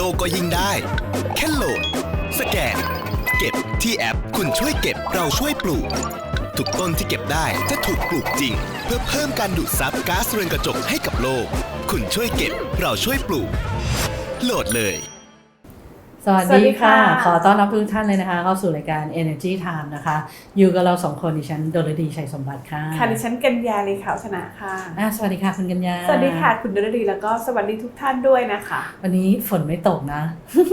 โลก็ยิ่งได้ แค่โหลด สแกน เก็บที่แอป คุณช่วยเก็บเราช่วยปลูก ทุกต้นที่เก็บได้จะถูกปลูกจริง เพื่อเพิ่มการดูดซับก๊าซเรือนกระจกให้กับโลก คุณช่วยเก็บเราช่วยปลูก โหลดเลย สวัสสวัสดีดีค่ะค่ะ ขอต้อนรับทุกท่านเลยนะคะ เข้าสู่รายการ Energy Time นะคะ อยู่กับเราสองคนดิฉันดลดีชัยสมบัติค่ะค่ะดิฉันกัญญาลีขาวชนะค่ะ อะสวัสดีค่ะคุณกัญญาสวัสดีค่ะคุณดลดีแล้วก็สวัสดีทุกท่านด้วยนะคะวันนี้ฝนไม่ตกนะ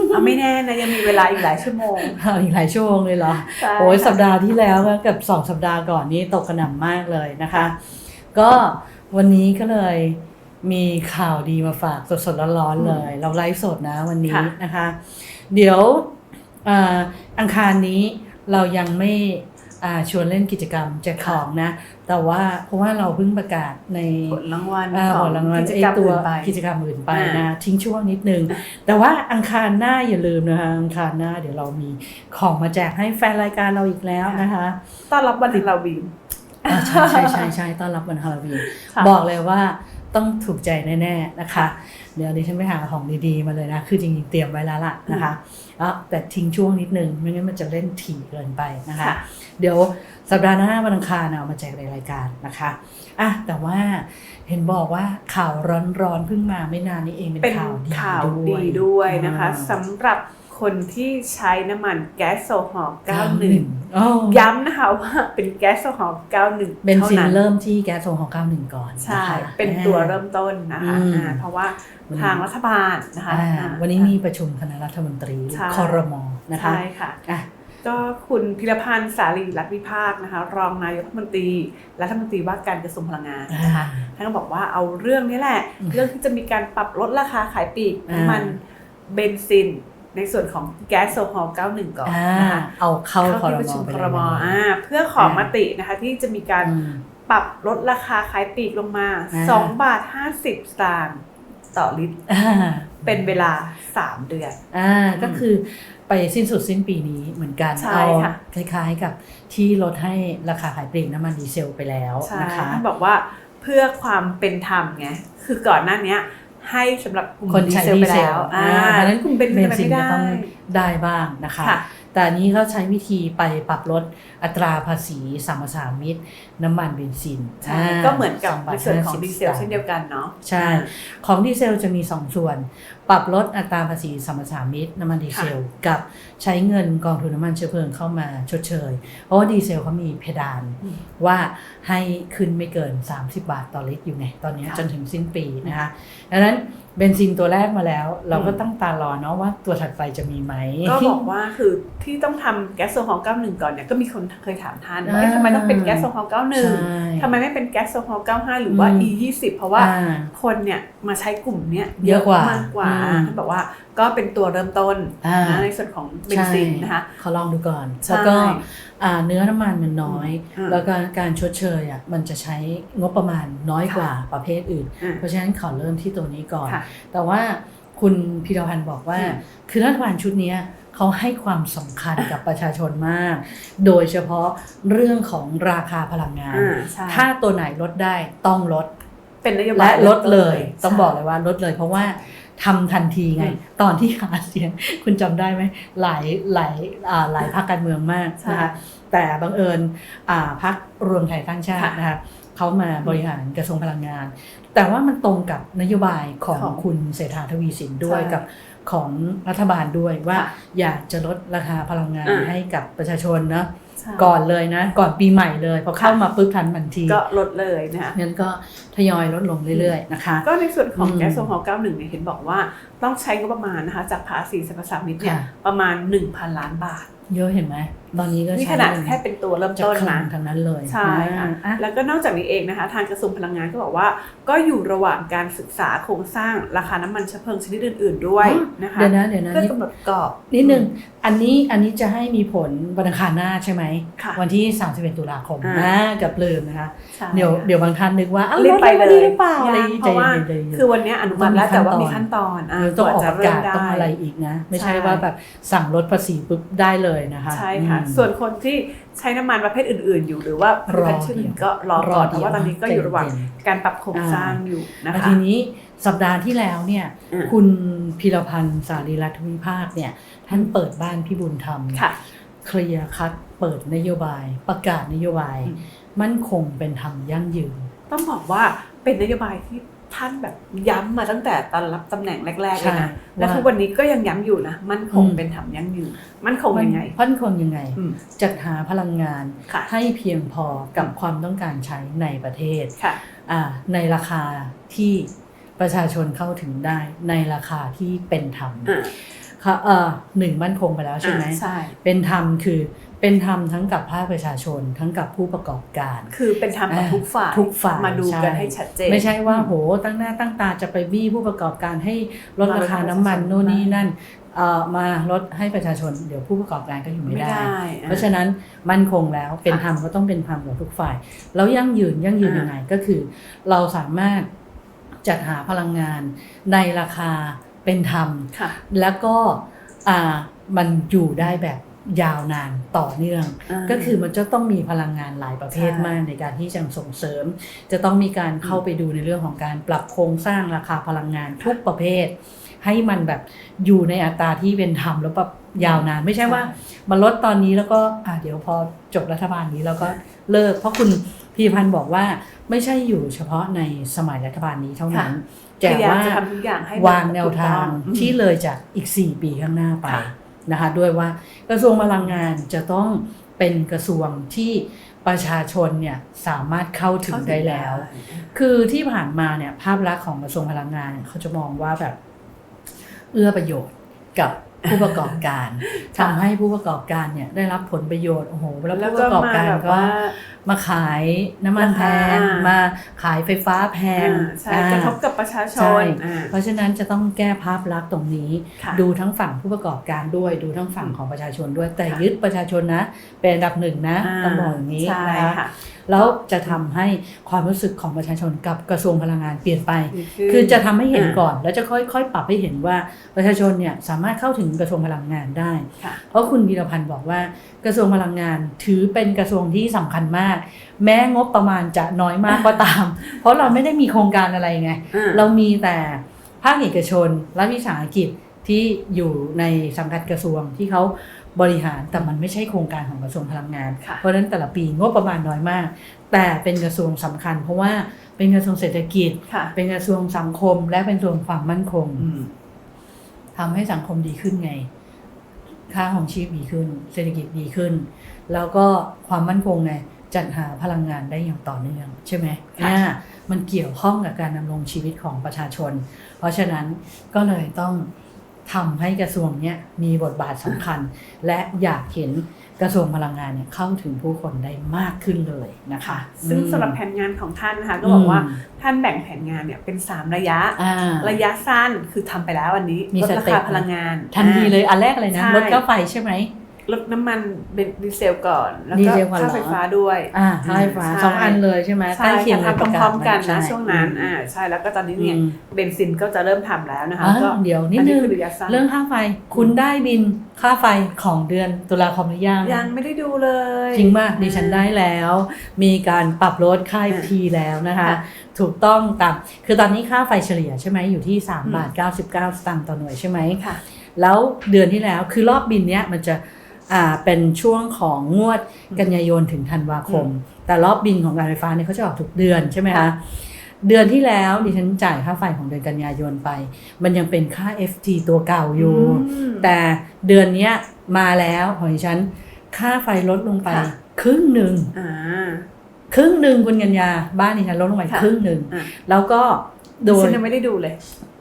เอาไม่แน่นะยังมีเวลาอีกหลายชั่วโมงเอาอีกหลายชั่วโมงเลยเหรอ ใช่โอ้ยค่ะสัปดาห์ที่แล้วก็เกับสองสัปดาห์ก่อนนี้ตกกระหน่ำมากเลยนะคะ ก็วันนี้ก็เลยมีข่าวดีมาฝากสดๆร้อนๆเลย เราไลฟ์สดนะวันนี้นะคะ เดี๋ยวอ่าอังคารนี้เรายังไม่อ่าชวนเล่นกิจกรรมแจกของนะ แต่ว่าเพราะว่าเราเพิ่งประกาศในผลรางวัลอ่าขผองลรางวัลกิจไอ้กรรมตัวอื่นไปกิจกรรมอื่นไปอ่านะทิ้งช่วงนิดนึง แต่ว่าอังคารหน้าอย่าลืมนะคะอังคารหน้าเดี๋ยวเรามีของมาแจกให้แฟนรายการเราอีกแล้วนะคะต้อนรับวันฮาโลวีนอ่าใช่ใช่ใช่ใช่ต้อนรับวันฮาโลวีนค่ะบอกเลยว่า ต้องถูกใจแน่ๆนะคะ เดี๋ยวดิฉันไปหาของดีๆมาเลยนะ คือจริงๆเตรียมไว้แล้วล่ะนะคะอะแต่ทิ้งช่วงนิดนึงไม่งั้นมันจะเล่นถี่เกินไปนะคะค่ะเดี๋ยวสัปดาห์หน้าวันอังคารเอามาแจกในรายการนะคะอะแต่ว่าเห็นบอกว่าข่าวร้อนๆเพิ่งมาไม่นานนี้เองเป็นเป็นข่าวดีข่าวด้วยดีด้วยนะคะอ่าสำหรับ คนที่ใช้น้ำมันแก๊สโซฮอล์โอ้91 ย้ำนะคะว่าเป็นแก๊สโซฮอล์91 เบนเท่าซินนั้นเริ่มที่แก๊สโซฮอล์91 ก่อน ใช่นะคะเป็นตัวเริ่มต้นนะคะอืมอ่าเพราะว่าทางรัฐบาลนะคะอ่าอ่าวันนี้มีประชุมคณะรัฐมนตรีใช่คอรมอนะคะ ใช่ค่ะอะก็คุณพิรพันธ์สารีรัฐวิภาคนะคะ รองนายกรัฐมนตรีรัฐมนตรีว่าการกระทรวงพลังงานนะคะท่านก็บอกว่าเอาเรื่องนี้แหละอืมเรื่องที่จะมีการปรับลดราคาขายปลีกอ่าน้ำมันเบนซิน ในส่วนของแก๊สโซฮอล์91 ก่อนอ่านะคะเอาเข้าคอที่รประมชุอมไปคเลรยมวันนี้อ่าเพื่อขอมตินะคะที่จะมีการอืมปรับลดราคาขายปลีกลงมาอ่า2บาท 50 สตางค์ต่อลิตรอ่าเป็นเวลา 3 เดือนอ่าก็คือไปสิ้นสุดสิ้นปีนี้เหมือนกันใช่เอาค่ะคล้ายๆกับที่ลดให้ราคาขายปลีกน้ำมันดีเซลไปแล้วใช่นะคะท่านบอกว่าเพื่อความเป็นธรรมไงคือก่อนหน้าเนี้ย ให้สำหรับกลุ่มคนดีใช้เซลดีไปเซแล้ลวอ่าเพราะฉะนั้นกลุ่มเบนซินเบนซินไม่ก็ได้ต้องได้บ้างนะคะค่ะแต่อันนี้เขาใช้วิธีไปปรับลดอัตราภาษีสัมปทานมิตร น้ำมันเบนซินใช่าก็เหมือนกับสงบาในทส่วนของ50ดีเซลเช่นเดียวกันเนาะใช่ ของดีเซลจะมี 2 ส่วน ปรับลดอัตราภาษีสัมปทานมิตรน้ำมันดีเซล กับใช้เงินกองทุนน้ำมันเชื้อเพลิงเข้ามาชดเชย เพราะว่าดีเซลเขามีเพดานอืมว่าให้ขึ้นไม่เกิน 30 บาทต่อลิตรอยู่ไงตอนนี้ค่ะจนถึงสิ้นปีนะคะดังนั้นเบนซินตัวแรกมาแล้ว เราก็อืมตั้งตารอเนาะว่าตัวถัดไปจะมีไหม ก็บอกว่าคือที่ต้องทำแก๊สโซฮอล์91 ก่อนเนี่ยก็มีคนเคยถามท่านว่าอ่าเอ๊ะทำไมต้องเป็นแก๊สโซฮอล์ใช่91ทำไมไม่เป็นแก๊สโซฮอล์95 หรือว่าอืม E20 เพราะว่าอ่าคนเนี่ย มาใช้กลุ่มเนี้ยเยอะกว่ามากกว่าอืมท่านบอกว่าก็เป็นตัวเริ่มต้นอ่านะในส่วนของเบนซินนะคะใช่เขาลองดูก่อนใช่แล้วก็อ่าเนื้อน้ำมันมันน้อยอืมแล้วก็การชดเชยอะมันจะใช้งบประมาณน้อยกว่าประเภทอื่นอ่าเพราะฉะนั้นขอเริ่มที่ตัวนี้ก่อนค่ะแต่ว่าคุณพิรพันธ์บอกว่าอืมคือรัฐบาลชุดเนี้ยเขาให้ความสำคัญกับประชาชนมาก โดยเฉพาะเรื่องของราคาพลังงานอ่าใช่ถ้าตัวไหนลดได้ต้องลด เป็นนโยบาและยลดเลยใช่ต้องบอกเลยว่าลดเลย เพราะว่าทำทันทีไง ตอนที่หาเสียงคุณจำได้ไหมหลายหลายอ่าหลายพรรคการเมืองมากใช่นะคะแต่บังเอิญอ่าพรรครวมไทยสร้างชาติค่ะนะคะเขามาบริหารกระทรวงพลังงาน แต่ว่ามันตรงกับนโยบายของของคุณเศรษฐาทวีสินด้วยใช่กับของรัฐบาลด้วยว่าค่ะอยากจะลดราคาพลังงานอ่าให้กับประชาชนเนาะใช่ก่อนเลยนะ ก่อนปีใหม่เลยพอเข้ามาปุ๊บทันทันที ก็ลดเลยนะคะงั้นก็ ทยอยลดลงเรื่อยๆนะคะ ก็ในส่วนของอืมแก๊สโซฮอล91เนี่ยเห็นบอกว่าต้องใช้งบประมาณนะคะจากภาษีสรรพสามิตเนี่ยค่ะประมาณ 1,000 ล้านบาท เยอะเห็นไหมตอนนี้ก็นี่ใช้ขนาดเงินแค่เป็นตัวเริ่มจะต้นคลันะงทั้งนั้นเลยใช่ค่ะอะแล้วก็นอกจากนี้เองนะคะ ทางกระทรวงพลังงานก็บอกว่า ก็อยู่ระหว่างการศึกษาโครงสร้างราคาน้ำมันเชื้อเพลิงชนิดอื่น ๆ ด้วยนะคะเดี๋ยวนะเดี๋ยวนะเพื่อนิดกำหนดกรอบนิดนึงอันนี้อันนี้จะให้มีผลวันอังคารหน้าใช่ไหมค่ะวันที่ 31 ตุลาคมอ่านะกับลืมนะคะใช่เดี๋ยวค่ะเดี๋ยวบางท่านนึกว่าอ้าวรีบไปแวเลยหรือเปล่าอะไรยังอย่างงี้เพราะว่าใจเย็นๆใจเย็นๆ คือวันเนี้ยอนุมัติแล้วแต่ว่ามีขั้นตอนอะเดี๋ยวต้องออกจะประเริ่กามศได้ต้องอะไรอีกนะ ไม่ใช่ใช่ว่าแบบสั่งลดภาษีปุ๊บได้เลยนะคะใช่ค่ะ อืม ส่วนคนที่ใช้น้ำมันประเภทอื่น ๆ อยู่หรือว่าผลิตภัณฑ์ชื่ออื่นก็รอก่อนรอเดี๋ยวแต่ว่าตอนนี้ก็อยู่ระหว่างใจเย็นการปรับโครงสร้างอยู่นะแล้วคะ ทีนี้สัปดาห์ที่แล้วเนี่ย อืม คุณพิรพันธ์สารีรัฐวิภาคเนี่ย ท่านเปิดบ้านพี่บุญธรรมค่ะ เคลียร์คัดเปิดนโยบาย ประกาศนโยบาย อืม มั่นคงเป็นธรรมยั่งยืน ต้องบอกว่าเป็นนโยบายที่ท่านแบบย้ำมาตั้งแต่ตอนรับตำแหน่งแรกๆเลยนะใช่และว่าทุกวันนี้ก็ยังย้ำอยู่นะมั่นคงอืมเป็นธรรมยั่งยืนมั่นคงยังไงมั่นคงยังไงอืมจัดหาพลังงานค่ะให้เพียงพอกับความต้องการใช้ในประเทศค่ะอ่าในราคาที่ประชาชนเข้าถึงได้ในราคาที่เป็นธรรมอ่าค่ะเออหนึ่งมั่นคงไปแล้วใช่ไหมอ่าใช่เป็นธรรมคือ เป็นธรรมทั้งกับภาคประชาชนทั้งกับผู้ประกอบการ คือเป็นธรรมกับอ่าทุกฝ่ายทุกฝ่ายมาดูกันใช่ให้ชัดเจน ไม่ใช่ว่าโหตั้งหน้าตั้งตาจะไปบี้ผู้ประกอบการให้ลดมาลดราคาน้ำมันให้ประชาชนโน่นนี่นั่นเอ่อมาลดให้ประชาชนเดี๋ยวผู้ประกอบการก็อยู่ไม่ไม่ได้ได้ เพราะฉะนั้นมั่นคงแล้วเป็นธรรมก็ต้องเป็นธรรมกับทุกฝ่าย แล้วยั่งยืนยั่งยืนอ่ายัยังไงก็คือ เราสามารถจัดหาพลังงานในราคาเป็นธรรมค่ะแล้วก็อ่ามันอยู่ได้แบบ ยาวนานต่อเนื่องอ่าก็คือมันจะต้องมีพลังงานหลายประเภทใช่มากในการที่จะส่งเสริม จะต้องมีการเข้าไปดูในเรื่องของการปรับโครงสร้างราคาพลังงานทุกประเภท ให้มันแบบอยู่ในอัตราที่เป็นธรรมแล้วแบบยาวนานไม่ใช่ว่ามาลดตอนนี้แล้วก็อะเดี๋ยวพอจบรัฐบาลนี้แล้วก็เลิก เพราะคุณพีรพันธ์บอกว่าไม่ใช่อยู่เฉพาะในสมัยรัฐบาลนี้เท่านั้นพแต่ยายามว่าจะทำทุกอย่างให้มันวางแนวทางถูกต้องที่เลยจากอีก 4 ปีข้างหน้าไปค่ะ นะคะด้วยว่ากระทรวงพลังงานจะต้องเป็นกระทรวงที่ประชาชนเนี่ยสามารถเข้าถึงได้แล้ว คือที่ผ่านมาเนี่ยภาพลักษณ์ของกระทรวงพลังงานเนี่ยเขาจะมองว่าแบบเอื้อประโยชน์กับ ผู้ประกอบการทำให้ผู้ประกอบการเนี่ยได้รับผลประโยชน์โอ้โหแล้วแล้วผู้ปก็ระกอบมาการแบบก็ว่ามาขายน้ำมันแพงราคามาขายไฟฟ้าแพงอ่าใช่อ่ากระทบกับประชาชใช่นอ่าเพราะฉะนั้นจะต้องแก้ภาพลักษณ์ตรงนี้ค่ะดูทั้งฝั่งผู้ประกอบการด้วย ดูทั้งฝั่งของประชาชนด้วย แต่ค่ะยึดประชาชนนะ เป็นอันดับหนึ่งนะาต้องบอกอย่างนี้ใช่นะคะค่ะแล้วจะทำให้ความรู้สึกของประชาชนกับกระทรวงพลังงานเปลี่ยนไปดีขึ้นคือจะทำให้เห็นอ่าก่อน แล้วจะค่อยๆ ปรับให้เห็นว่าประชาชนเนี่ยสามารถเข้าถึงกระทรวงพลังงานได้ค่ะเพราะคุณวีรพันธ์บอกว่ากระทรวงพลังงานถือเป็นกระทรวงที่สำคัญมาก แม้งบประมาณจะน้อยมากก็ตาม เพราะเราไม่ได้มีโครงการอะไรไงอ่าเรามีแต่ภาคเอกชนและวิสาหกิจที่อยู่ในสังกัดกระทรวงที่เขาบริหารแต่มันไม่ใช่โครงการของกระทรวงพลังงานค่ะเพราะฉะนั้นแต่ละปีงบประมาณน้อยมาก แต่เป็นกระทรวงสำคัญ เพราะว่าเป็นกระทรวงเศรษฐกิจค่ะเป็นกระทรวงสังคม และเป็นกระทรวงความมั่นคงอืม ทำให้สังคมดีขึ้นไง ค่าของชีพดีขึ้น เศรษฐกิจดีขึ้น แล้วก็ความมั่นคงไงจัดหาพลังงานได้อย่างต่อเนื่องใช่ไหมค่ะอ่ามันเกี่ยวข้องกับการดำรงชีวิตของประชาชน เพราะฉะนั้นก็เลยต้อง ทำให้กระทรวงเนี้ยมีบทบาทสำคัญ และอยากเห็นกระทรวงพลังงานเนี่ยเข้าถึงผู้คนได้มากขึ้นเลยนะคะ ซึ่งอืมสำหรับแผนงานของท่านนะคะก็บอกว่าอืมท่านแบ่งแผนงานเนี่ยเป็น 3 ระยะอ่าระยะสั้นคือทำไปแล้วอันนี้มีลดสราเต็ปคาพลังงาน ทันทีเลยอันแรกเลยนะใช่ลดค่าไฟใช่ไหม ลดน้ำมันเบนดีเซลก่อน แล้วดีก็เซลก่อนเหรอ ค่าไฟฟ้าด้วย อ่าค่าไฟฟ้าใช่ สองอันเลยใช่ไหมใช่ใกล้เคียงค่ะเลยทำพร้อมๆกันใช่นะช่วงนั้นอืมอ่าใช่แล้วก็ตอนนี้เนี่ยอืมเบนซินก็จะเริ่มทำแล้วนะคะอ่าก็เดี๋ยวนิดอันึงคือระยะสั้นเรื่องค่าไฟคุณได้บินค่าไฟของเดือนตุลาคมหรือยังยังไม่ได้ดูเลย จริงมากดิฉันได้แล้ว มีการปรับลดค่าอ่าทีแล้วนะคะ ค่ะถูกต้องตามคือตอนนี้ค่าไฟเฉลี่ยใช่ไหมอยู่ที่อืม 3บาท99 สตางค์ต่อหน่วยใช่ไหม ค่ะ แล้วเดือนที่แล้วคือรอบบินเนี้ยมันจะ อ่าเป็นช่วงของงวดกันยายนถึงธันวาคม แต่รอบบินของการไฟฟ้าเนี่ยเขาจะออกทุกเดือนใช่ไหมคะค่ะเดือนที่แล้วดิฉันจ่ายค่าไฟของเดือนกันยายนไป มันยังเป็นค่า FT ตัวเก่าอยู่อืมแต่เดือนเนี้ยมาแล้วของดิฉันค่าไฟลดลงไปค่ะครึ่งหนึ่งอ่าครึ่งหนึ่งคุณกัญญาบ้านดิฉันลดลงไปค่ะครึ่งหนึ่งอะแล้วก็โดยฉันยังไม่ได้ดูเลย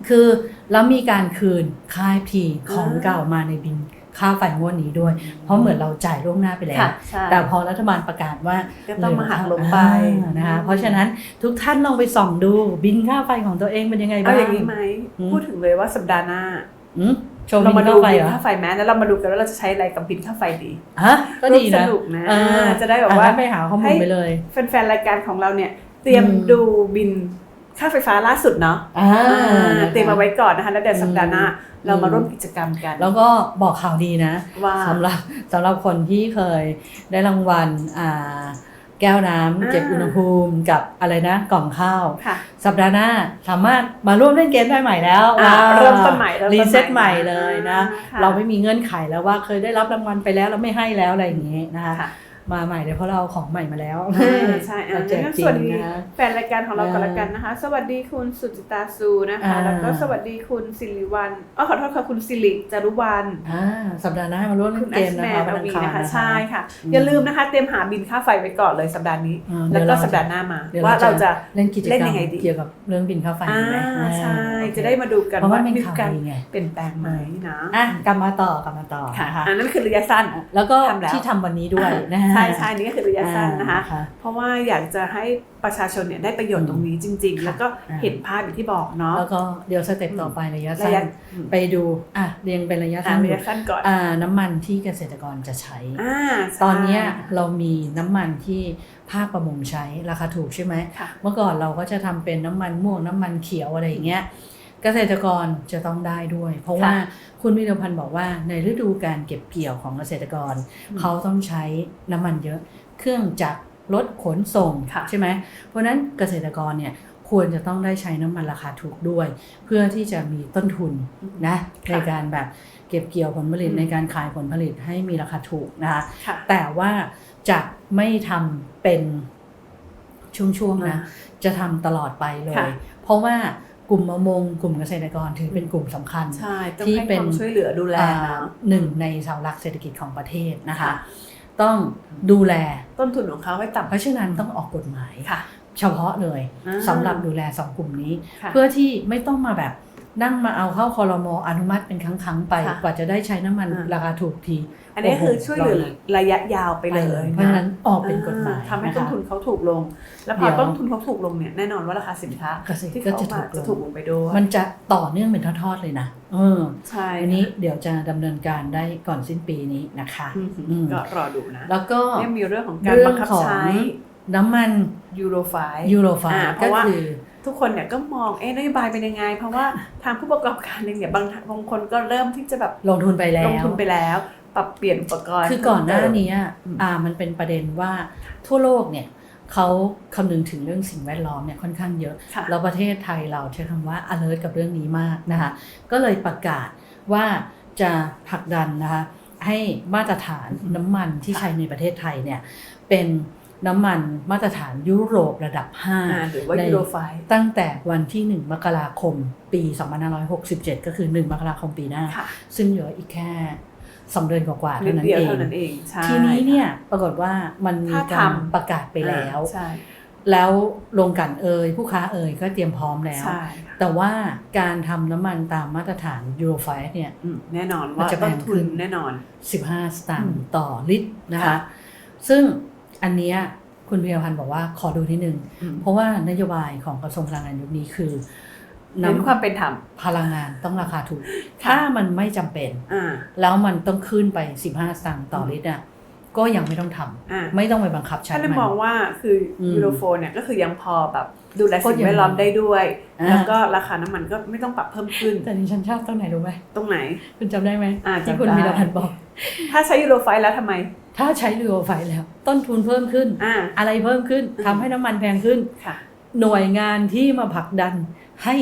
คือแล้วมีการคืนค่าพีของอ่าเก่ามาในบิน ค่าไฟงวดนี้ด้วย เพราะเหมือนเราจ่ายล่วงหน้าไปแล้วค่ะใช่แต่พอรัฐบาลประกาศว่าก็ต้องมาหักลงไปอ่านะคะเพราะฉะนั้นทุกท่านลองไปส่องดูบินค่าไฟของตัวเองเป็นยังไงเอาบ้างอย่างนี้ไหมอืมพูดถึงเลยว่าสัปดาห์หน้าอืมโชว์บิเรานมาดูค่าไฟบิเหนรอค่าไฟแม้แล้วเรามาดูกันว่าเราจะใช้อะไรกับบินค่าไฟดีฮะก็ดีนะร่วมสนุกนะเออจะได้แบบว่าอะไปหาข้อมูลไปเลยแฟนๆรายการของเราเนี่ยเตรียมอืมดูบิน ค่าไฟฟ้าล่าสุดเนาะอ่าอ่าเตรียมมาไว้ก่อนนะคะ แล้วเดี๋ยวสัปดาห์หน้าอืมเรามาร่วมกิจกรรมกัน แล้วก็บอกข่าวดีนะว่าสำหรับสำหรับคนที่เคยได้รางวัลอ่าแก้วน้ำอ่าเก็บอุณหภูมิกับอะไรนะกล่องข้าวค่ะสัปดาห์หน้าสามารถมาร่วมเล่นเกมได้ใหม่แล้วอ่าอ่าเริ่มต้นใหม่เริ่มต้นใหม่รีเซ็ตใหม่เลยนะอ่าค่ะเราไม่มีเงื่อนไขแล้วว่าเคยได้รับรางวัลไปแล้วแล้วไม่ให้แล้วอะไรอย่างงี้นะคะค่ะ มาใหม่เลยเพราะเราเอาของใหม่มาแล้วอ่าใช่อะเราแจกงั้นจริสวัสงดีนะแฟนรายการของเราอ่ากันละกันนะคะ สวัสดีคุณสุจิตาซูนะคะอ่าแล้วก็สวัสดีคุณสิริวัลอ๋อขอโทษค่ะคุณสิริจารุวรรณอ่าสัปดาห์หน้ามาร่วมเล่คุนณเกแอมชนะแมคะนวันออังวีคารนะคะนะคะใช่ค่ะอืมอย่าลืมนะคะเตรียมหาบินค่าไฟไว้ก่อนเลยสัปดาห์นี้อ่าแล้วเดี๋ยวก็เราสัปดาห์หน้ามาเดี๋ยวว่าเราจะเล่นกิจกรเล่รนมยังไงดีเกี่ยวกับเรื่องบินค่าไฟอ่าดีไหมอ่าใช่โอเคจะได้มาดูกันเพราะว่าว่าเป็นมีข่าวการดีไงเปลี่ยนแปลงไหมนะอะกลับมาต่อ กลับมาต่อค่ะนะคะอันนั้นคือระยะสั้นแล้วก็ทำแล้วที่ทำวันนี้ด้วยนะฮะใช่ใช่นี่ก็คือระยะสั้นนะคะอ่าเพราะว่าอยากจะให้ประชาชนเนี่ยได้ประโยชน์ตรงนี้จริง ๆ แล้วก็อ่าเห็นภาพอย่างที่บอกเนาะแล้วก็เดี๋ยวสเต็ปต่อไประยะระสั้ยะนไปดูอะเรียงเป็นระยะอ่าสั้นระยะสั้นก่อนอ่าน้ำมันที่เกษตรกรจะใช้อ่าใช่ตอนเนี้ยเรามีน้ำมันที่ภาคประมงใช้ราคาถูกใช่ไหมค่ะเมื่อก่อนเราก็จะทำเป็นน้ำมันม่วงน้ำมันเขียวอะไรอย่างเงี้ย เกษตรกรจะต้องได้ด้วย เพราะว่าคุณวิรพันธ์บอกว่าในฤดูการเก็บเกี่ยวของเกษตรกรอืมเขาต้องใช้น้ำมันเยอะ เครื่องจักรรถขนส่งค่ะใช่ไหมเพราะฉะนั้นเกษตรกรเนี่ยควรจะต้องได้ใช้น้ำมันราคาถูกด้วย เพื่อที่จะมีต้นทุนนะค่ะในการแบบเก็บเกี่ยวผลผลิตอืมในการขายผลผลิตให้มีราคาถูกนะคะค่ะแต่ว่าจะไม่ทำเป็นช่วงๆนะอ่าจะทำตลอดไปเลยค่ะเพราะว่า กลุ่มประมงกลุ่มเกษตรกรถือเป็นกลุ่มสำคัญใช่ต้องที่ให้เป็นความช่วยเหลือดูแลอ่าเนาะหนึ่งในเสาหลักเศรษฐกิจของประเทศนะคะค่ะต้องดูแลต้นทุนของเขาให้ต่ำเพราะฉะนั้นต้องออกกฎหมายค่ะเฉพาะเลยอ่าสำหรับดูแลสองกลุ่มนี้ค่ะเพื่อที่ไม่ต้องมาแบบ นั่งมาเอาเข้าคอรมออนุมัติเป็นครั้งๆไป ค่ะกว่าจะได้ใช้น้ำมันอ่า ราคาถูกทีอันนี้คือช่วยเหลือรนานระยะยาวไปเลยเพราะฉะนั้นออกเป็นกฎหมายอ่ทำให้ะคะต้นทุนเขาถูกลง แล้วพเดี๋อยว ต้นทุนเขาถูกลงเนี่ยแน่นอนว่าราคาสินค้าเกษตรที่ก็เขาจะมาถูกลจะงถูกลงไปด้วยมันจะต่อเนื่องเป็นทอดๆเลยนะเออใช่อันนี้เดี๋ยวจะดำเนินการได้ก่อนสิ้นปีนี้นะคะ อืมอืม ก็รอดูนะแล้วก็เนี่ยมีเรื่องของการเรื่บัองงคับของใช้น้ำมันยูโรไฟ ยูโรฟาอ่าเพก็ราะว่า คือ ทุกคนเนี่ยก็มองเอ๊ะนโยบายเป็นยังไง เพราะว่าทางผู้ประกอบการเองเนี่ยบางบางคนก็เริ่มที่จะแบบลงทุนไปแล้วลงทุนไปแล้ว ปรับเปลี่ยนอุปกรณ์ คือก่อนหน้านี้อืมอ่ามันเป็นประเด็นว่าทั่วโลกเนี่ยเขาคำนึงถึงเรื่องสิ่งแวดล้อมเนี่ยค่อนข้างเยอะค่ะแล้วประเทศไทยเราใช้คำว่า alert กับเรื่องนี้มากนะคะ ก็เลยประกาศว่าจะผลักดันนะคะให้มาตรฐานน้ำมันที่ใช้ในประเทศไทยเนี่ยเป็น น้ำมันมาตรฐานยุโรประดับอ่า5หรือว่าในยูโรไฟตั้งแต่วันที่ 1 มกราคมปี 2567 ก็คือ 1 มกราคมปีหน้าค่ะซึ่งเหลืออีกแค่2เดือนกว่าๆนิเท่าดนั้นเดียวเองเท่านั้นเองใช่ทีนี้เนี่ยปรากฏว่ามันมีถ้าการทำประกาศไปแล้วอ่าใช่แล้วโรงกลั่นเอ่ยผู้ค้าเอ่ยก็เตรียมพร้อมแล้วใช่แต่ว่าการทำน้ำมันตามมาตรฐานยูโรไฟเนี่ยอืมแน่นอนมันว่าจะแพต้งนขึ้ทุนนแน่นอน 15 สตางอืค์มต่อลิตรนะคะค่ะซึ่ง อันเนี้ยคุณเพียพันธ์บอกว่าขอดูนิดนึงอืมเพราะว่านโยบายของกระทรวงพลังงานยุคนี้คือเน้นความเป็นธรรมพลังงานต้องราคาถูก ถ้ามันไม่จำเป็นอ่าแล้วมันต้องขึ้นไป 15สตางค์ต่อลิตรอะก็ยังไม่ต้องทำอ่าไม่ต้องไปบังคับใช้ถ้าเลยมันมองว่าคืออมยูโรโฟนเนี่ยก็คือยังพอแบบดูแลก็สิ่งยังแวดล้อมได้ด้วยอ่าแล้วก็ราคาน้ำมันก็ไม่ต้องปรับเพิ่มขึ้น แต่ดิฉันชอบตรงไหนรู้ไหมตรงไหน คุณจำได้ไหมอ่าที่จำคุณได้มีรพันธ์บอก ถ้าใช้ยูโรไฟแล้วทำไม ถ้าใช้เรือไฟแล้ว ต้นทุนเพิ่มขึ้นอ่าอะไรเพิ่มขึ้นอืมทำให้น้ำมันแพงขึ้นค่ะหน่วยงานที่มาผลักดันให้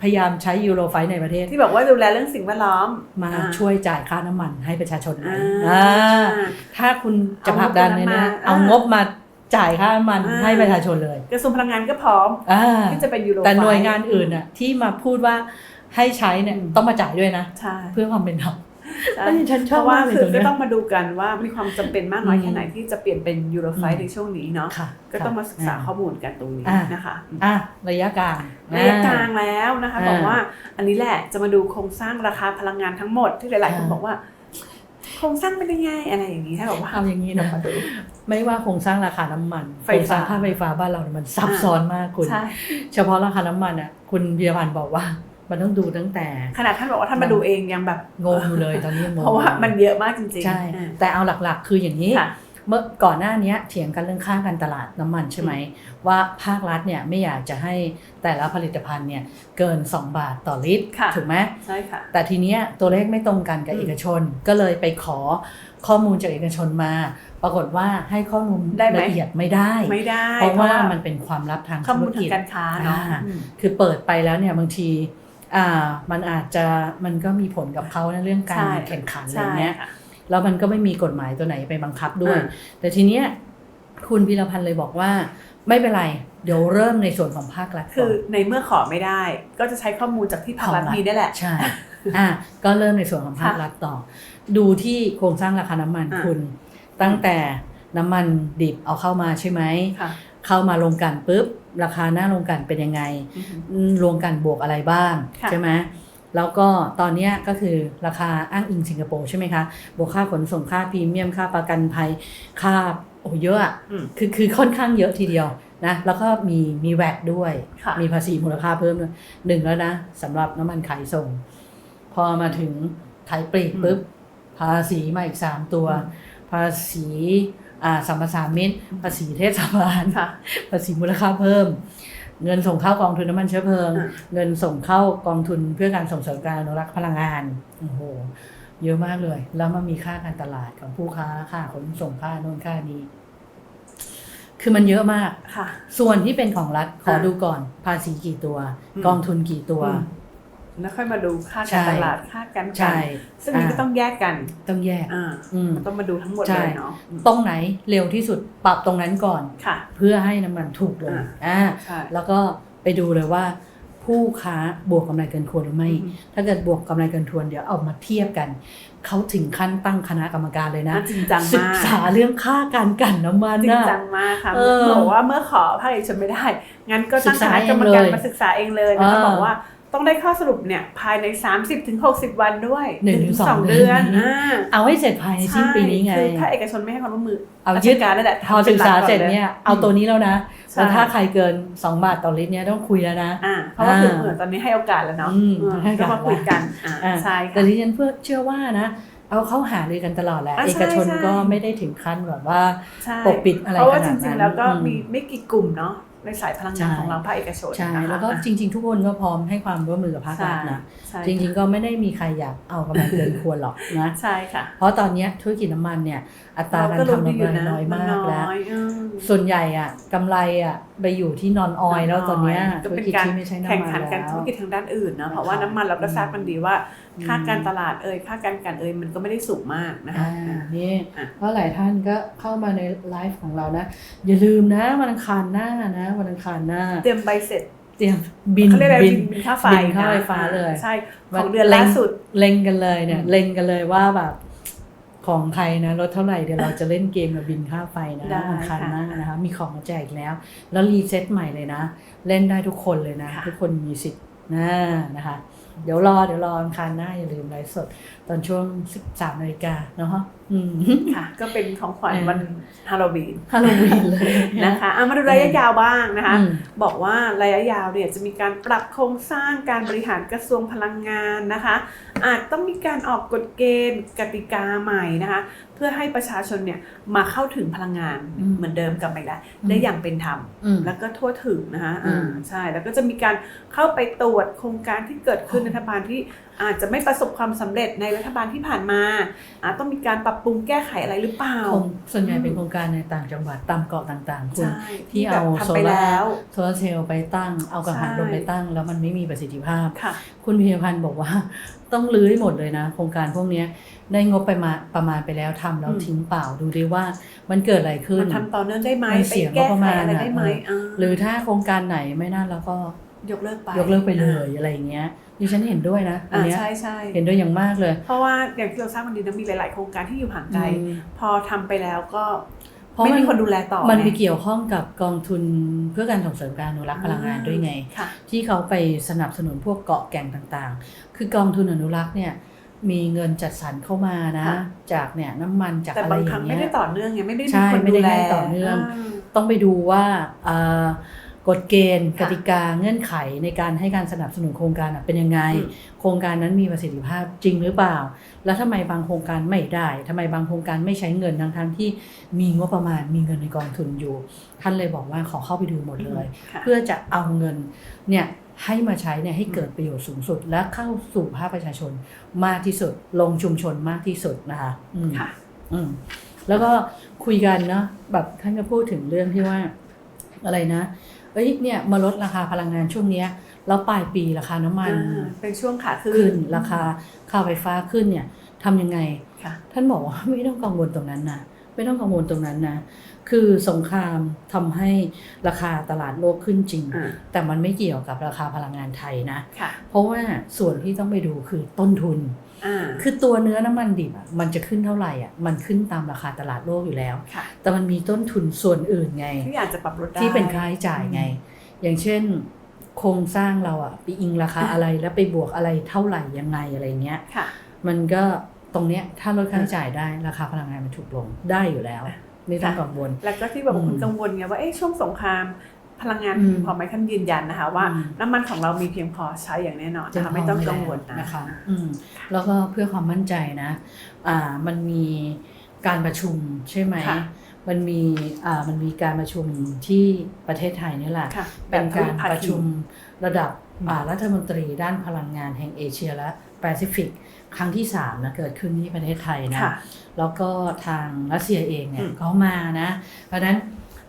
พยายามใช้ยูโรไฟในประเทศ ที่บอกว่าดูแลเรื่องสิ่งแวดล้อม มาอ่ช่วยจ่ายค่าน้ำมันให้ประชาชนไหมอ่าอ่าถ้าคุณจะผลักดันเลยนะเอาเอางงบบมามาจ่ายค่าน้ำมันอ่าให้ประชาชนเลยกระทรวงพลังงานก็พร้อมอ่าที่จะเป็นยูโรไฟแต่หน่วยงานอื่นน่ะที่มาพูดว่าให้ใช้เนี่ยอืมต้องมาจ่ายด้วยนะใช่เพื่อความเป็นธรรมใช่ อันนี้ฉันชเพอบราะว่ามากเลยคือตรงเนี้ก็ยต้องมาดูกันว่ามีความจำเป็นมากน้อยอืมแค่ไหนที่จะเปลี่ยนเป็นยูโรไฟอืมในช่วงนี้เนาะค่ะก็ต้องมาศึกษาอ่ข้อมูลกันตรงนี้อ่านะคะอะระยะกลางระยะกลางแล้วนะคะอ่าบอกว่าอันนี้แหละจะมาดูโครงสร้างราคาพลังงานทั้งหมดที่หลายๆคนอ่าบอกว่าโครงสร้างเป็นยังไงอะไรอย่างนี้ถ้าบอกว่าเอาอย่างนี้นะมาดูไม่ว่าโครงสร้างราคาน้ำมันไฟโครงสฟ้าร้างค่าไฟฟ้าบ้านเราเนี่ยมันซับซ้อนมากคุณใช่เฉพาะราคาน้ำมันอะคุณพิรพันธ์บอกว่า มันต้องดูตั้งแต่ ขนาดท่านบอกว่าท่านมาดูเองยังแบบงงอยู่เลยตอนนี้ยังงงเพราะว่ามันเยอะมากจริงๆใช่อ่าแต่เอาหลักๆ คืออย่างนี้ค่ะเมื่อก่อนหน้านี้เถียงกันเรื่องค่าการตลาดน้ำมันใช่ไหมว่าภาครัฐเนี่ยไม่อยากจะให้แต่ละผลิตภัณฑ์เนี่ยเกิน 2 บาทต่อลิตรค่ะถูกไหมใช่ค่ะแต่ทีเนี้ยตัวเลขไม่ตรงกันกับอืมเอกชน ก็เลยไปขอข้อมูลจากเอกชนมา ปรากฏว่าให้ข้อมูลได้ไหมละเอียดไม่ได้ไม่ได้ เพราะว่ามันเป็นความลับทางข้อธุมูรลทากิงจการค้าเนาะอ่าอืมคือเปิดไปแล้วเนี่ยบางที อ่ามันอาจจะมันก็มีผลกับเขาในเรื่องการใช่แข่งขันอะไรใช่เงี้ยค่ะแล้วมันก็ไม่มีกฎหมายตัวไหนไปบังคับด้วยอ่าแต่ทีเนี้ยคุณพิรพันธ์เลยบอกว่าไม่เป็นไร เดี๋ยวเริ่มในส่วนของภาครัฐคืก่อนในเมื่อขอไม่ได้ ก็จะใช้ข้อมูลจากที่ภาครัฐของรัฐมีได้แหละใช่อะก็เริ่มในส่วนของภาคค่ะรัฐต่อ ดูที่โครงสร้างราคาน้ำมันอ่าคุณ ตั้งแต่น้ำมันดิบเอาเข้ามาใช่ไหมค่ะเข้ามาลงกลันปุ๊บ ราคาหน้าลงกลันเป็นยังไงอือฮึอืมรวมกันบวกอะไรบ้างค่ะใช่ไหมแล้วก็ตอนเนี้ยก็คือราคาอ้างอิงสิงคโปร์ใช่ไหมคะ บวกค่าขนส่งค่าพรีเมียมค่าประกันภัย ค่าโอ้เยอะอะอืมคือคือค่อนข้างเยอะทีเดียวนะ แล้วก็มีมีแวดด้วยค่ะมีภาษีมูลค่าเพิ่มด้วยหนึ่งแล้วนะสำหรับน้ำมันขายส่ง พอมาถึงขายปลีกปุ๊บภาษีมาอีกสามตัวอืมภาษีอ่า สัมปทานมิตรภาษีเทศบาลค่ะภาษีมูลค่าเพิ่ม เงินส่งเข้ากองทุนน้ำมันเชื้อเพลิงอ่าเงินส่งเข้ากองทุนเพื่อการส่งเสริมการอนุรักษ์พลังงานโอ้โหเยอะมากเลย แล้วมันมีค่าการตลาดของผู้ค้าค่าขนส่งค่าโน่นค่านี้ คือมันเยอะมากค่ะ ส่วนที่เป็นของรัฐขออ่าดูก่อน ภาษีกี่ตัวอืมกองทุนกี่ตัวอืม แล้วค่อยมาดูค่าใช่การตลาดค่าการใช่กันซึ่งนี่ก็อ่าต้องแยกกันต้องแยกอ่าอืมมันต้องมาดูทั้งหมดใช่เลยเนาะอืมตรงไหนเร็วที่สุดปรับตรงนั้นก่อนค่ะเพื่อให้น้ำมันถูกลงอ่าอ่าใช่แล้วก็ไปดูเลยว่า ผู้ค้าบวกกำไรเกินควรหรือไม่อืมถ้าเกิดบวกกำไรเกินควรเดี๋ยวเอามาเทียบกันเขาถึงขั้นตั้งคณะกรรมการเลยนะอะจริงจังศึมากษาเรื่องค่าการกลั่นน้ำมันจริงนะจังมากค่ะเออบอกว่าเมื่อขอภาคเอกชนไม่ได้งั้นก็ตั้งศึกคษาณะกรรมการเองเลยมาศึกษาเองเลยนะคะเออบอกว่า ต้องได้ข้อสรุปเนี่ยภายใน 30-60ถึง60วันด้วยหนึ่งถึงสองเดือนเดือนอ่าเอาให้เสร็จภายในสิ้นปีนี้ไงใช่คือถ้าเอกชนไม่ให้ความร่วมมือ เอารายึชดการนั่นแหละพอศึกษาเสร็จเนี่ยเอาตัวนี้นี้แล้วนะใช่แล้วถ้าใครเกิน 2 บาทต่อลิตรเนี่ยต้องคุยแล้วนะอ่าเพราะว่าอ่าคือเหมือนตอนนี้ให้โอกาสแล้วเนาะอืมเออให้โอกาก็สมาคุยกันอ่าอ่าใช่แต่ค่ะที่ฉันเพื่อเชื่อว่านะเอาเข้าหาเลยกันตลอดแหละอะเอกชนใช่ใช่ก็ไม่ได้ถึงขั้นแบบว่าใช่ปกปิดอะไรเพราะว่าขจนาดนั้นริงๆแล้วก็อืมมีไม่กี่กลุ่มเนาะ ในสายพลังงานใช่ของเราภาคเอกชนใช่นะคะแล้วก็จริง ๆ ทุกคนก็พร้อมให้ความร่วมมือกับภาครัฐนะใช่จริง ๆ ก็ไม่ได้มีใครอยากเอากำลังเกินควรหรอกนะใช่ค่ะเพราะตอนเนี้ยธุรกิจน้ำมันเนี่ย อัตราการเก็ทำดีกำไรน้อยมากแล้วน้อยอืมส่วนใหญ่อะกำไรอะไปอยู่ที่นอนออยแล้วตอนเนี้ยก็ธุรเป็นกิจการที่ไม่ใช่น้ำแข่งมันขันกันแล้ธุวรกิจทางด้านอื่นนะนะคะเพราะว่าน้ำมันเราก็ทราบกันดีว่าอืมค่าการตลาดเอ่ยค่าการกันเอ่ยมันก็ไม่ได้สูงมากนะคะอ่านี่อะเพราะหลายท่านก็เข้ามาในไลฟ์ของเรานะ อย่าลืมนะวันอังคารหน้านะวันอังคารหน้า เตรียมใบเสร็จเตรียมบินเขาเรียกอะไรบิบินนบินค่าไฟบินค่าไฟนะฟ้าเลยใช่ของเดือนล่าสุดเล็งกันเลยเนี่ยอืมเล็งกันเลยว่าแบบ ของใครนะลดเท่าไหร่เดี๋ยวเราจะเล่นเกมกับบินค่าไฟนะได้วันอังคารค่ะหน้านะคะมีของมาแจกอีกแล้ว แล้วรีเซ็ตใหม่เลยนะ เล่นได้ทุกคนเลยนะค่ะทุกคนมีสิทธิ์นะนะคะ เดี๋ยวรอเดี๋ยวรออังคารหน้าอย่าลืมไลฟ์สด ตอนช่วง 13นาฬิกาเนาะอืมค่ะ ก็เป็นของขวัญเออวันฮาโลวีนฮาโลวีนเลยนะคะเอามาดูระยะยาวบ้างนะคะอืมบอกว่าระยะยาวเนี่ยจะมีการปรับโครงสร้างการบริหารกระทรวงพลังงานนะคะ อาจต้องมีการออกกฎเกณฑ์กติกาใหม่นะคะเพื่อให้ประชาชนเนี่ยมาเข้าถึงพลังงานอืมเหมือนเดิมกลับไปได้อืมได้อย่างเป็นธรรมอืมแล้วก็ทั่วถึงนะคะอืมอ่าใช่แล้วก็จะมีการเข้าไปตรวจโครงการที่เกิดขึ้นในรัฐบาลที่อาจจะไม่ประสบความสำเร็จในรัฐบาลที่ผ่านมาอาจต้องมีการปรับปรุงแก้ไขอะไรหรือเปล่าคงส่วนใหญ่เป็นโครงการในต่างจังหวัดตามเกาะต่างๆคุณใช่ที่แบบเอาทำโซไปลาแล้วร์โซลาร์เซลล์ไปตั้งเอากังหันใช่ลมไปตั้ง แล้วมันไม่มีประสิทธิภาพค่ะคุณพิยพันธ์บอกว่า ต้องลื้อให้หมดเลยนะ โครงการพวกเนี้ยได้งบไปมาประมาณไปแล้วทำแล้วอืมทิ้งเปล่าดูดิว่ามันเกิดอะไรขึ้นมันทำต่อเนื่องได้ไหมมันไปเสียงแก้บประไขมาณอะไรน่ะได้ไหมเออหรือถ้าโครงการไหนไม่น่าแล้วก็ยกเลิกไปยกเลิกไปเลยอะไรอย่างเงี้ยดิฉันเห็นด้วยนะอันอ่าเนี้ยใช่ใช่เห็นด้วยอย่างมากเลย เพราะว่าอย่างที่เราทราบวันนี้นะมีหลาย ๆ โครงการที่อยู่ห่างไกลอืมพอทำไปแล้วก็เพราะไม่มันมีคนดูแลต่อ มันไงไปเกี่ยวข้องกับกองทุนเพื่อการส่งเสริมการอนุรักษ์พลังงานด้วยไงค่ะที่เขาไปสนับสนุนพวกเกาะแก่งต่างๆ คือกองทุนอนุรักษ์เนี่ยมีเงินจัดสรรเข้ามานะค่ะจากเนี่ยน้ำมันจากแต่อะไรบางอครั้ย่างงไม่เงี้ได้ยต่อเนื่องไงไม่ได้ใช่มีคนไม่ได้ดูแลให้ต่อเนื่องาต้องไปดูว่าเอ่อกฎเกณฑ์ค่ะกติกาเงื่อนไขในการให้การสนับสนุนโครงการน่ะเป็นยังไงอืมโครงการนั้นมีประสิทธิภาพจริงหรือเปล่า แล้วทำไมบางโครงการไม่ได้ทำไมบางโครงการไม่ใช้เงินทั้งทั้งๆที่มีงบประมาณมีเงินในกองทุนอยู่ ท่านเลยบอกว่าขอเข้าไปดูหมดเลยค่ะเพื่อจะเอาเงินเนี่ย ให้มาใช้เนี่ยให้เกิดประโยชน์สูงสุด และเข้าสู่ภาคประชาชนมากที่สุด ลงชุมชนมากที่สุดนะคะอืมค่ะอืมแล้วก็คุยกันเนาะแบบท่านก็พูดถึงเรื่องที่ว่าอะไรนะ เอ้ยเนี่ยมาลดราคาพลังงานช่วงเนี้ยแล้วปลายปีราคาน้ำมันอ่าเป็นช่วงขาขึ้ขึ้น ราคาค่าไฟฟ้าขึ้นเนี่ยทำยังไงค่ะท่านบอกว่าไม่ต้องกังวลตรงนั้นนะไม่ต้องกังวลตรงนั้นนะ คือสงครามทำให้ราคาตลาดโลกขึ้นจริงอ่าแต่มันไม่เกี่ยวกับราคาพลังงานไทยนะค่ะเพราะว่าส่วนที่ต้องไปดูคือต้นทุนอ่าคือตัวเนื้อน้ำมันดิบอะมันจะขึ้นเท่าไหร่อะมันขึ้นตามราคาตลาดโลกอยู่แล้วค่ะแต่มันมีต้นทุนส่วนอื่นไง ที่อาจจะปรับลดได้ที่เป็นค่าใช้จ่ายไง อย่างเช่นโครงสร้างเราอะไปอิงราคาอะไรแล้วไปบวกอะไรเท่าไหร่ยังไงอะไรเงี้ยค่ะมันก็ตรงเนี้ยถ้าลดค่าใช้จ่ายได้ราคาพลังงานมันถูกลงได้อยู่แล้ว ไม่ต้องกังวล แล้วก็ที่แบบอืมคุณกังวลไงว่าเอ๊ะช่วงสงครามพลังงานอืมพอไหมท่านยืนยันนะคะว่าอืมน้ำมันของเรามีเพียงพอใช้อย่างแน่นอนนะคะไม่ต้องกังวลนะนะคะอืมแล้วก็เพื่อความมั่นใจนะอ่ามันมีการประชุมใช่ไหมค่ะมันมีอ่ามันมีการประชุมที่ประเทศไทยนี่แหละค่ะเป็นการแบบทวิภาคีประชุมระดับอืมอ่ารัฐมนตรีด้านพลังงานแห่งเอเชียและแปซิฟิก ครั้งที่3นะเกิดขึ้นที่ประเทศไทยนะค่ะแล้วก็ทางรัสเซียเองเนี่อืยมเขามานะ เพราะฉะนั้น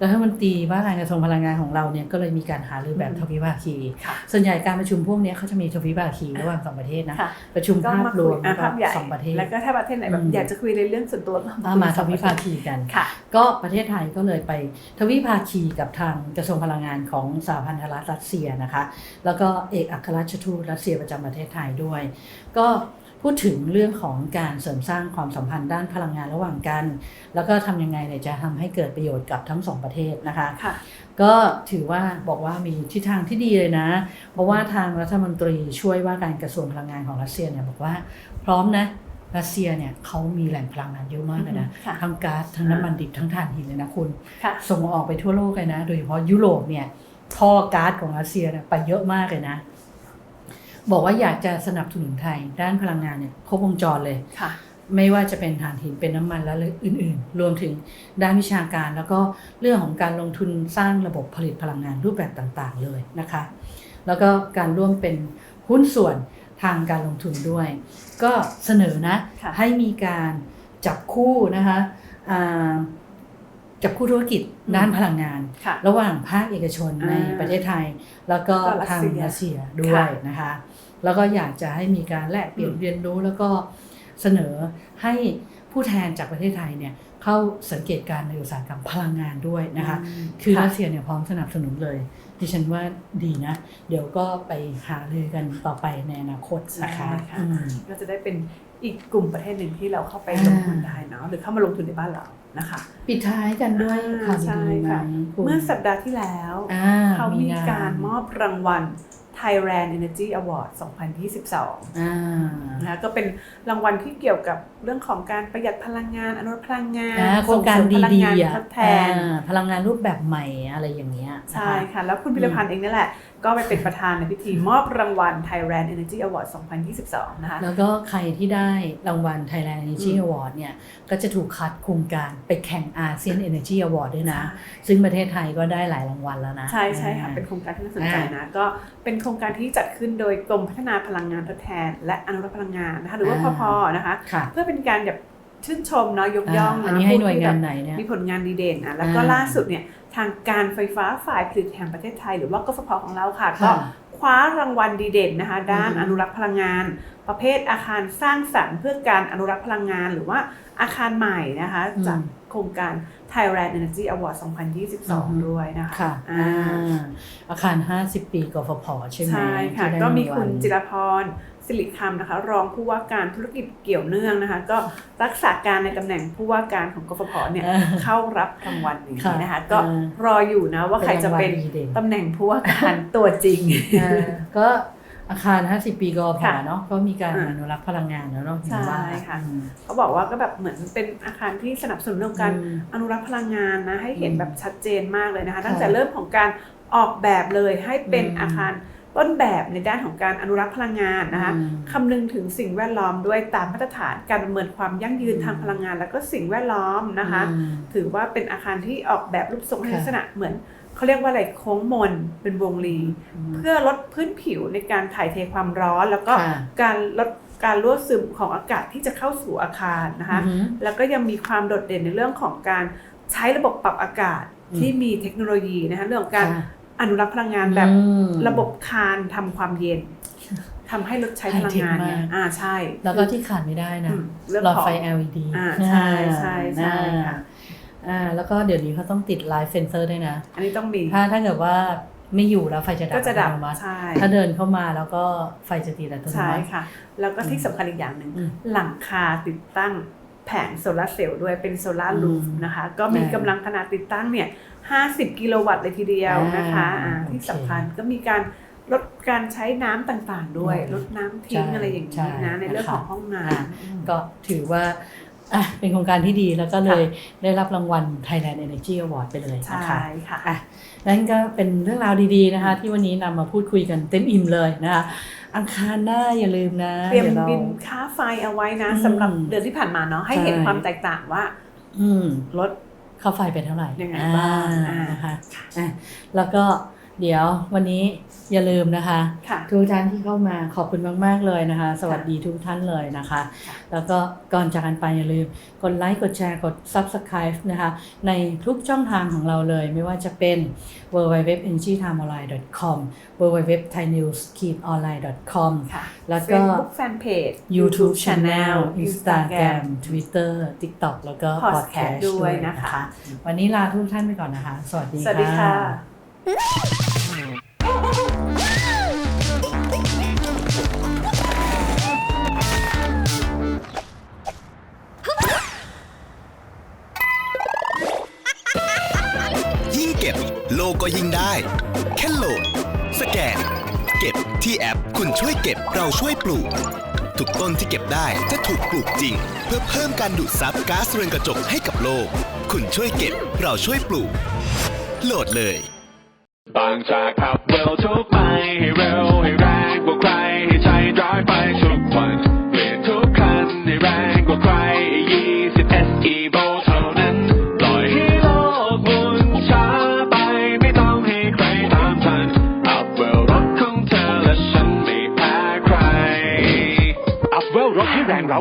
รัฐมนตรีว่าการกระทรวงพลังงานของเราเนี่ยก็เลยมีการหารือแบบอืมทวิภาคีค่ะส่วนใหญ่การประชุมพวกเนี้ยเขาจะมีทวิภาคีระหว่างสองประเทศนะค่ะประชุมก็ภาพมารคุวยมอะแล้วก็ภาพใหญ่สองประเทศ แล้วก็ถ้าประเทศไหนแบบอืมอยากจะคุยในเรื่องส่วนตัวก็มาทวิภาคีกันค่ะก็ประเทศไทยก็เลยไปทวิภาคีกับทางกระทรวงพลังงานของสหพันธรัฐรัสเซียนะคะ แล้วก็เอกอัครราชทูตรัสเซียประจำประเทศไทยด้วย ก็ พูดถึงเรื่องของการเสริมสร้างความสัมพันธ์ด้านพลังงานระหว่างกัน แล้วก็ทำยังไงเนี่ยจะทำให้เกิดประโยชน์กับทั้งสองประเทศนะคะค่ะก็ถือว่าบอกว่ามีทิศทางที่ดีเลยนะ เพราะว่าทางรัฐมนตรีช่วยว่าการกระทรวงพลังงานของรัสเซียเนี่ยบอกว่าพร้อมนะรัสเซียเนี่ยเขามีแหล่งพลังงานเยอะมากเลยนะอืมค่ะทั้งก๊าซทั้งน้ำมันดิบทั้งถ่านหินเลยนะคุณค่ะส่งออกไปทั่วโลกเลยนะ โดยเฉพาะยุโรปเนี่ยท่อก๊าซของรัสเซียเนี่ยไปเยอะมากเลยนะ บอกว่าอยากจะสนับสนุนไทย ด้านพลังงานเนี่ยครบวงจรเลยค่ะไม่ว่าจะเป็นถ่านหินเป็นน้ำมันและอื่น ๆ รวมถึงด้านวิชาการ แล้วก็เรื่องของการลงทุนสร้างระบบผลิตพลังงานรูปแบบต่างๆ เลยนะคะ แล้วก็การร่วมเป็นหุ้นส่วนทางการลงทุนด้วย ก็เสนอนะค่ะให้มีการจับคู่นะคะ อ่าจับคู่ธุรกิจด้านพลังงานค่ะระหว่างภาคเอกชนในอ่าประเทศไทย แล้วก็ก็รัสทางเซียรัสเซียด้วยค่ะนะคะ แล้วก็อยากจะให้มีการแลกเปลี่ยนอืมเรียนรู้แล้วก็เสนอให้ผู้แทนจากประเทศไทยเนี่ยเข้าสังเกตการณ์ในอุตสาหกรรมพลังงานด้วยนะคะอืมคือค่ะรัสเซียเนี่ยพร้อมสนับสนุนเลย ดิฉันว่าดีนะ เดี๋ยวก็ไปหาเลยกันต่อไปในอนาคตนะคะใช่ค่ะอืมก็จะได้เป็นอีกกลุ่มประเทศหนึ่งที่เราเข้าไปอ่าลงทุนได้เนาะหรือเข้ามาลงทุนในบ้านเรา นะคะ ปิดท้ายกันด้วยข่าวใช่ดีๆไหมค่ะคุณเมื่อสัปดาห์ที่แล้วอ่าเขามีงนการมอบรางวัล Thailand Energy Award 2022อ่านะคะก็เป็นรางวัลที่เกี่ยวกับเรื่องของการประหยัดพลังงานอนุรักษ์พลังงานอ่าโครงการส่เสมพลังดีงานๆอะทดแทนอ่าพลังงานรูปแบบใหม่อะไรอย่างเงี้ยนใช่ค่ะ แล้วคุณพิรพันธ์เองนี่แหละ ก็ไปเป็นประธานในพิธีมอบรางวัล Thailand Energy Award 2022 นะคะ แล้วก็ใครที่ได้รางวัล Thailand Energy อืม Award เนี่ย ก็จะถูกคัดโครงการไปแข่งอาเซียน Energy Award ด้วยนะ ซึ่งประเทศไทยก็ได้หลายรางวัลแล้วนะ ใช่ใช่ค่ะอ่าเป็นโครงการที่น่าสนใจนะ ก็เป็นโครงการที่จัดขึ้นโดยกรมพัฒนาพลังงานทดแทน และอนุรักษ์พลังงานนะคะ หรือว่าพอ่าพนะคะค่ะเพื่อเป็นการแบบ ชื่นชมเนาะยกย่องอ่าอันนะนี้ให้ผู้หน่วยที่งานแบบไหนเนี่ยมีผลงานดีเด่นนะแล้วก็อ่าล่าสุดเนี่ยทางการไฟฟ้าฝ่ายผลิตแห่งประเทศไทย หรือว่ากฟผของเราค่ะค่ะก็คว้ารางวัลดีเด่นนะคะ ด้านอือฮึอนุรักษ์พลังงาน ประเภทอาคารสร้างสรรค์เพื่อการอนุรักษ์พลังงาน หรือว่าอาคารใหม่นะคะจากโครงการ Thailand Energy Award 2022 ด้วยนะคะค่ะอ่าอ่าอาคาร 50 ปีกฟผใช่ไหมใช่ค่ะที่ได้ก็มีรางวัลคุณจิรพร สิริคำนะคะ รองผู้ว่าการธุรกิจเกี่ยวเนื่องนะคะ ก็รักษาการในตำแหน่งผู้ว่าการของกฟผเนี่ยอ่าเข้ารับรางวัลนี้ค่ะนะคะ ก็อ่ารออยู่นะว่าใครจะเป็นเป็นรางวัลดีเด่นตำแหน่งผู้ว่าการตัวจริงอ่าก็อาคาร 50 ปีกพค่ะเนาะก็มีการอ่าอนุรักษ์พลังงานแล้วเนาะเห็นว่าใช่ค่ะอืมเขาบอกว่าก็แบบเหมือนเป็นอาคารที่สนับสนุนเรื่องการอืมอนุรักษ์พลังงานนะให้เห็นอืมแบบชัดเจนมากเลยนะคะค่ะตั้งแต่เริ่มของการออกแบบเลยให้เป็นอืมอาคาร ต้นแบบในด้านของการอนุรักษ์พลังงานนะคะอืมคำนึงถึงสิ่งแวดล้อมด้วยตามมาตรฐานการประเมินความยั่งยืนอืมทางพลังงาน และก็สิ่งแวดล้อมนะคะอืมถือว่าเป็นอาคารที่ออกแบบรูปทรงให้ค่ะลักษณะเหมือนเขาเรียกว่าอะไรโค้งมนเป็นวงรี เพื่อลดพื้นผิวในการถ่ายเทความร้อน แล้วก็ค่ะการลดการรั่วซึมของอากาศที่จะเข้าสู่อาคารนะคะอือหือแล้วก็ยังมีความโดดเด่นในเรื่องของการใช้ระบบปรับอากาศอืมที่มีเทคโนโลยีนะคะเรื่องของการค่ะ อนุรักษ์พลังงานแบบอืมระบบคานทำความเย็นทำให้ลดใช้พลังงานเนี่ยไฮเทคมากอ่าใช่ แล้วก็ที่ขาดไม่ได้นะอืมเรื่องหลอดของไฟ LED อ่าใช่ใช่ใช่อ่าค่ะอ่าแล้วก็เดี๋ยวนี้เขาต้องติดไลฟ์เซนเซอร์ด้วยนะ อันนี้ต้องมี ถ้าถ้าเกิดว่าไม่อยู่แล้วไฟจะดับก็จะดับอัตโนมัติใช่ถ้าเดินเข้ามาแล้วก็ไฟจะติดอัตโนใช่มัติค่ะ แล้วก็ที่สำคัญอีกอย่างหนึ่งอืมหลังคาติดตั้งแผงโซลาร์เซลล์ด้วยเป็นโซลาร์อืมรูฟนะคะ ก็มีใช่กำลังขนาดติดตั้งเนี่ย 50 กิโลวัตต์เลยทีเดียวนะคะอ่าอ่าโอเคที่สำคัญก็มีการลดการใช้น้ำต่างๆด้วยอืมลดน้ำทิ้งใช่อะไรอย่างใช่นี้นะในเรื่องนะคะของห้องน้อ่าำอืมก็ถือว่าอะเป็นโครงการที่ดีแล้วก็เลยได้รับรางวัล Thailand Energy Award ไปเลยนะคะใช่ค่ะอะนั่นก็เป็นเรื่องราวดีๆนะคะ ที่วันนี้นำมาพูดคุยกันเต็มอิ่มเลยนะคะอังคารหน้าอย่าลืมนะเตรียมดี๋วาบินค่าไฟเอาไว้นะอืมสำหรับเดือนที่ผ่านมาเนาะให้เห็นใช่ความแตกต่างว่าอืมลด ค่าไฟเป็นเท่าไหร่ยังไงบ้างอ่อ่านนะคะอะแล้วก็เดี๋ยววันนี้ อย่าลืมนะคะค่ะทุกท่านที่เข้ามาขอบคุณมาก ๆ เลยนะคะ สวัสดีทุกท่านเลยนะคะค่ะแล้วก็ก่อนจากกันไปอย่าลืมกดไลค์กดแชร์กด Subscribe นะคะ ในทุกช่องทางของเราเลย ไม่ว่าจะเป็น w w w e n g i t i m e o n l i n e c o m w w w t h a i n e w s o n l i n e c o m ค่ะแล้วก็ Facebook Fanpage YouTube Channel Instagram Twitter TikTok แล้วก็ Podcast Podcast ด้วยนะคะ วันนี้ลาทุกท่านไปก่อนนะคะ สวัสดีสวัสดีค่ะ ก็ยิ่งได้ แค่โหลดสแกน เก็บที่แอปคุณช่วยเก็บเราช่วยปลูก ทุกต้นที่เก็บได้จะถูกปลูกจริง เพื่อเพิ่มการดูดซับก๊าซเรือนกระจกให้กับโลก คุณช่วยเก็บเราช่วยปลูก โหลดเลย บางจากขับเร็วทุกไปให้เร็วให้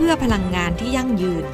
เพื่อพลังงานที่ยั่งยืน